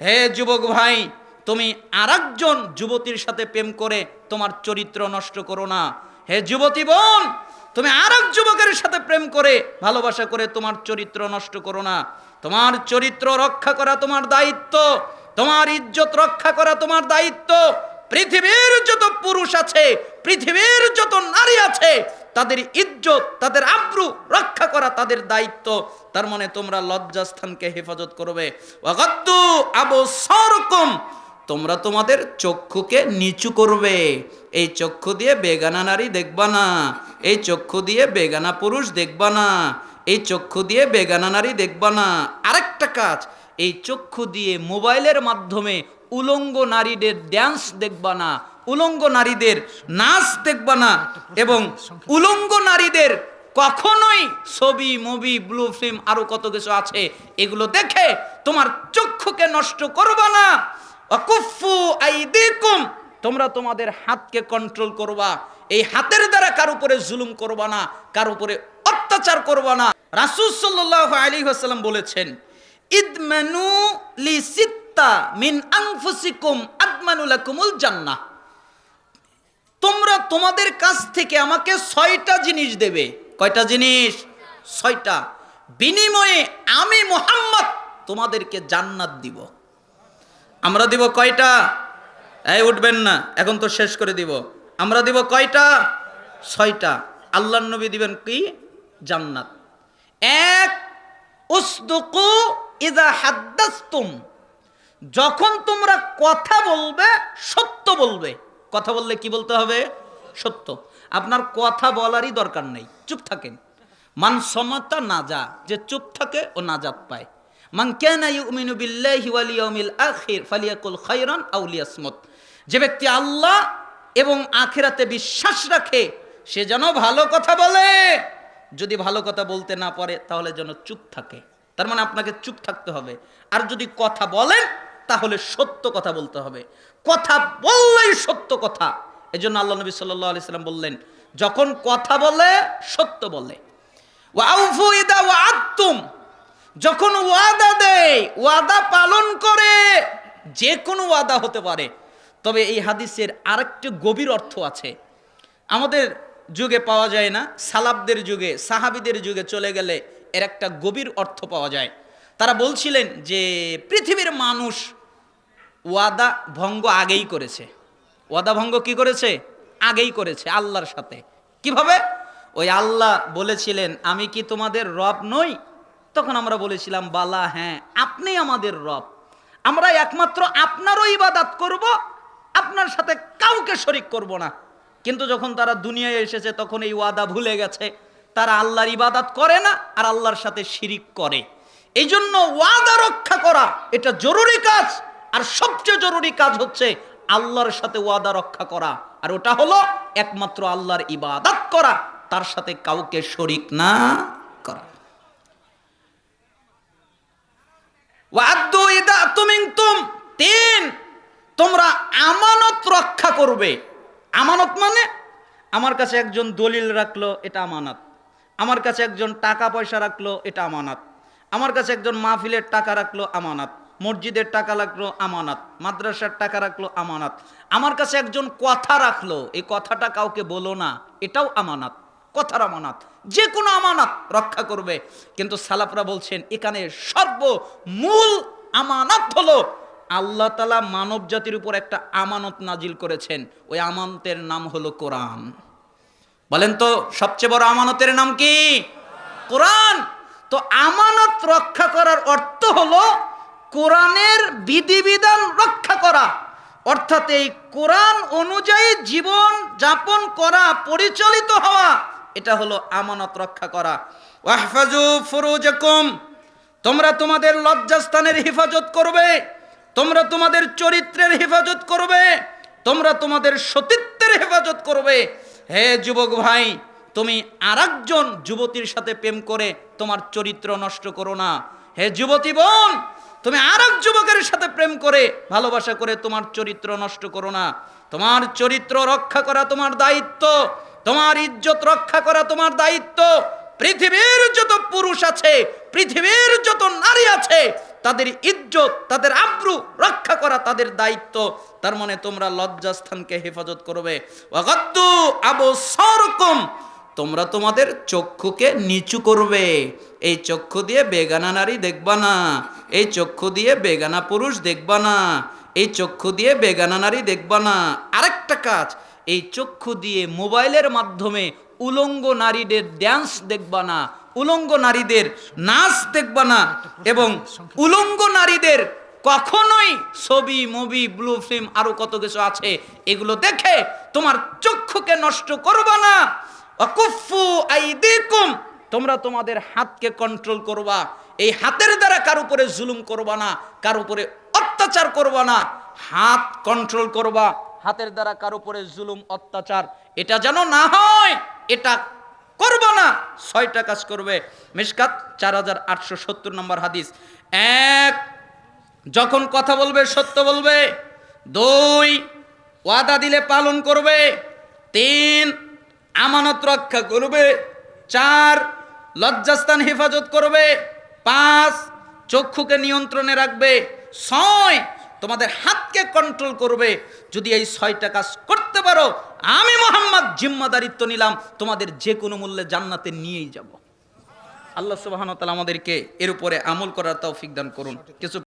হে যুবক ভাই, তুমি আরেকজন যুবতীর সাথে প্রেম করে তোমার চরিত্র নষ্ট করো না। হে যুবতী বোন, তুমি আরেক যুবকের সাথে প্রেম করে ভালোবাসা করে তোমার চরিত্র নষ্ট করো না। তোমার চরিত্র রক্ষা করা তোমার দায়িত্ব, তোমার ইজ্জত রক্ষা করা তোমার দায়িত্ব। পৃথিবীর যত পুরুষ আছে, পৃথিবীর যত নারী আছে তাদের ইজ্জত, তাদের আব্রু রক্ষা করা তাদের দায়িত্ব। তার মানে তোমরা লজ্জাস্থানকে হেফাজত করবে। ওয়াগাদ্দু আবসারকুম, তোমরা তোমাদের চক্ষুকে নিচু করবে। এই চক্ষু দিয়ে বেগানা নারী দেখবা না। এই চক্ষু দিয়ে বেগানা পুরুষ দেখবা না। এই চক্ষু দিয়ে বেগানা নারী দেখবা না। আরেকটা কাজ, এই চক্ষু দিয়ে মোবাইলের মাধ্যমে উলঙ্গ নারীদের ড্যান্স দেখবা না, উলঙ্গ নারীদের নাচ দেখবা না এবং উলঙ্গ নারীদের কখনোই ছবি মুভি ব্লু ফিল্ম আরও কত কিছু আছে এগুলো দেখে তোমার চক্ষুকে নষ্ট করবা না। অকুফু আইদিকুম, তোমরা তোমাদের হাতকে কন্ট্রোল করবা। এই হাতের দ্বারা কার উপরে জুলুম করবা না, কার উপরে অত্যাচার করবা না। রাসূল সাল্লাল্লাহু আলাইহি ওয়াসাল্লাম বলেছেন, ইদমানু লি সিত্তা মিন আনফুসিকুম আদমানু জান্নাহ। তোমরা তোমাদের কাছ থেকে আমাকে ছয়টা জিনিস দেবে। কয়টা জিনিস? ছয়টা। বিনিময়ে আমি মোহাম্মদ তোমাদেরকে জান্নাত দিব। আমরা দিব কয়টা? এই উঠবেন না, এখন তো শেষ করে দিব। আমরা দিব কয়টা? ছয়টা। আল্লাহ নবী দিবেন কি? জান্নাত। এক, উসদুকু ইদা হাদ্দাস্তুম। যখন তোমরা কথা বলবে, সত্য বলবে। কথা বললে কি বলতে হবে? সত্য। আপনার কথা বলারই দরকার নেই। চুপ থাকেন। মান সমতা না যা যে চুপ থাকে, ও নাজাত পায়। মান কানা ইউমিনু বিল্লাহি ওয়াল ইয়াউমিল আখির, ফালিয়াকুল খায়রান আও লিয়াসমুত। যে ব্যক্তি আল্লাহ এবং আখিরাতে বিশ্বাস রাখে, সে যেন ভালো কথা বলে। যদি ভালো কথা বলতে না পারে, তাহলে যেন চুপ থাকে। তার মানে আপনাকে চুপ থাকতে হবে। আর যদি কথা বলেন তাহলে সত্য কথা বলতে হবে। কথা বললেই সত্য কথা। এই জন্য আল্লাহ নবী আলাইহি সাল্লাম বললেন, যখন কথা বলে, সত্য বলে। যখন ওয়াদা দেয়, ওয়াদা পালন করে যে কোনো ওয়াদা হতে পারে। তবে এই হাদিসের আরেকটি গভীর অর্থ আছে। আমাদের যুগে পাওয়া যায় না সালাবদের যুগে, সাহাবিদের যুগে চলে গেলে এর একটা গভীর অর্থ পাওয়া যায়। তারা বলছিলেন যে, পৃথিবীর মানুষ ওয়াদা ভঙ্গ আগেই করেছে। ওয়াদা ভঙ্গ কি করেছে? আগেই করেছে, আল্লাহর সাথে। কীভাবে? ওই আল্লাহ বলেছিলেন, আমি কি তোমাদের রব নই? তখন আমরা বলেছিলাম, বালা হ্যাঁ আপনি আমাদের রব। আমরা একমাত্র আপনারও ইবাদাত করব, আপনার সাথে কাউকে শরিক করব না। কিন্তু যখন তারা দুনিয়ায় এসেছে, তখন এই ওয়াদা ভুলে গেছে। তারা আল্লাহর ইবাদাত করে না, আর আল্লাহর সাথে শিরিক করে। এই জন্য ওয়াদা রক্ষা করা, এটা জরুরি কাজ। আর সবচেয়ে জরুরি কাজ হচ্ছে আল্লাহর সাথে ওয়াদা রক্ষা করা। আর ওটা হলো একমাত্র আল্লাহর ইবাদত করা, তার সাথে কাউকে শরিক না করা। তিন, তোমরা আমানত রক্ষা করবে। আমানত মানে? আমার কাছে একজন দলিল রাখল, এটা আমানত। আমার কাছে একজন টাকা পয়সা রাখল, এটা আমানত। আমার কাছে একজন মাহফিলের টাকা রাখল, আমানত। মসজিদের টাকা রাখল আমানত, মাদ্রাসার টাকা রাখল আমানত। আমার কাছে একজন কথা রাখল, এই কথাটা কাউকে বলো না, এটাও আমানত, কথার আমানত যে কোনো আমানত রক্ষা করবে। কিন্তু সালাফরা বলছেন, এখানে সর্বমূল আমানত হলো আল্লাহ তালা মানব জাতির উপর একটা আমানত নাজিল করেছেন। ওই আমানতের নাম হলো কোরআন। বলেন তো, সবচেয়ে বড় আমানতের নাম কি? কোরআন। তো আমানত রক্ষা করার অর্থ হলো কোরআনের বিধিবিধান রক্ষা করা। অর্থাৎ এই কোরআন অনুযায়ী জীবন যাপন করা, পরিচালিত হওয়া, এটা হলো আমানত রক্ষা করা। ওয়াহফাজু ফুরুজাকুম, তোমরা তোমাদের লজ্জাস্থানের হেফাজত করবে, তোমরা তোমাদের চরিত্রের হেফাজত করবে, তোমরা তোমাদের সতীত্বের হেফাজত করবে। হে যুবক ভাই, তুমি আরেকজন যুবতীর সাথে প্রেম করে তোমার চরিত্র নষ্ট করো না। হে যুবতী বোন তুমি আরেক যুবকের সাথে প্রেম করে, ভালোবাসা করে তোমার চরিত্র নষ্ট করো না। তোমার চরিত্র রক্ষা করা তোমার দায়িত্ব। তোমার ইজ্জত রক্ষা করা তোমার দায়িত্ব। পৃথিবীর যত পুরুষ আছে, পৃথিবীর যত নারী আছে, তাদের ইজ্জত, তাদের আব্রু রক্ষা করা তাদের দায়িত্ব। তার মানে তোমরা লজ্জাস্থানকে হেফাজত করবে। ওয়াগাদ্দু আবসারকুম, তোমরা তোমাদের চক্ষুকে নিচু করবে। এই চক্ষু দিয়ে বেগানা নারী দেখবা না। এই চক্ষু দিয়ে বেগানা পুরুষ দেখবা না, এই চক্ষু দিয়ে বেগানা নারী দেখবা না। আরেকটা কাজ, এই চক্ষু দিয়ে মোবাইলের মাধ্যমে উলঙ্গ নারীদের ড্যান্স দেখবা না, উলঙ্গ নারীদের নাচ দেখবা না এবং উলঙ্গ নারীদের কখনোই ছবি মুভি ব্লু ফিল্ম আরও কত কিছু আছে, এগুলো দেখে তোমার চক্ষুকে নষ্ট করবা না। অকুফু আইদিকুম তোমরা তোমাদের হাতকে কন্ট্রোল করবা। এই হাতের দ্বারা কার উপরে জুলুম করবা না, কার উপরে অত্যাচার করবা না। হাত কন্ট্রোল করবা, হাতের দ্বারা কার উপরে জুলুম, অত্যাচার, এটা যেন না হয়, এটা করবা না, ছয়টা কাজ করবে। মিসকাত চার হাজার আটশো সত্তর নম্বর হাদিস। এক, যখন কথা বলবে, সত্য বলবে। দুই, ওয়াদা দিলে পালন করবে। তিন, আমানত রক্ষা করবে। চার লজ্জাস্থান হেফাজত করবে, পাঁচ, চক্ষুকে নিয়ন্ত্রণে রাখবে, ছয়, তোমাদের হাতকে কন্ট্রোল করবে। যদি এই ছয়টা কাজ করতে পারো, আমি মোহাম্মদ জিম্মাদারিত্ব নিলাম, তোমাদের যে কোনো মূল্যে জান্নাতে নিয়েই যাব। আল্লাহ সুবাহন আমাদেরকে এর উপরে আমল করার তৌফিক দান করুন। কিছু